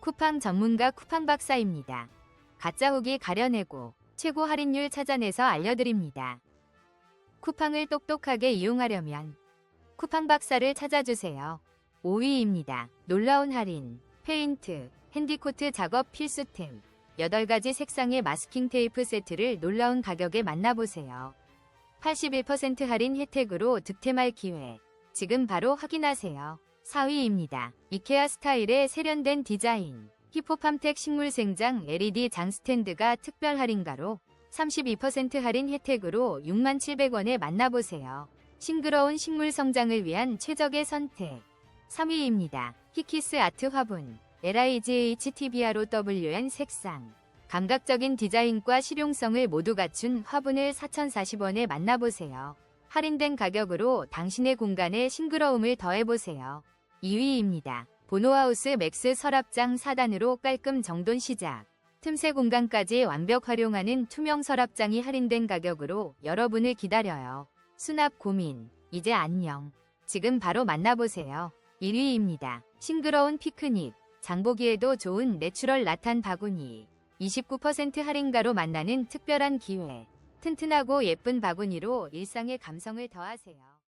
쿠팡 전문가 쿠팡 박사입니다. 가짜 후기 가려내고 최고 할인율 찾아내서 알려드립니다. 쿠팡을 똑똑하게 이용하려면 쿠팡 박사를 찾아주세요. 5위입니다. 놀라운 할인, 페인트, 핸디코트 작업 필수템, 8가지 색상의 마스킹 테이프 세트를 놀라운 가격에 만나보세요. 81% 할인 혜택으로 득템할 기회. 지금 바로 확인하세요. 4위입니다. 이케아 스타일의 세련된 디자인. 히포팜텍 식물생장 LED 장 스탠드가 특별 할인가로 32% 할인 혜택으로 6700원에 만나보세요. 싱그러운 식물 성장을 위한 최적의 선택. 3위입니다. 히키스 아트 화분. LIGHTBROWN 색상. 감각적인 디자인과 실용성을 모두 갖춘 화분을 4,040원에 만나보세요. 할인된 가격으로 당신의 공간에 싱그러움을 더해보세요. 2위입니다. 보노하우스 맥스 서랍장 4단으로 깔끔 정돈 시작. 틈새 공간까지 완벽 활용하는 투명 서랍장이 할인된 가격으로 여러분을 기다려요. 수납 고민, 이제 안녕. 지금 바로 만나보세요. 1위입니다. 싱그러운 피크닉, 장보기에도 좋은 내추럴 라탄 바구니. 29% 할인가로 만나는 특별한 기회. 튼튼하고 예쁜 바구니로 일상의 감성을 더하세요.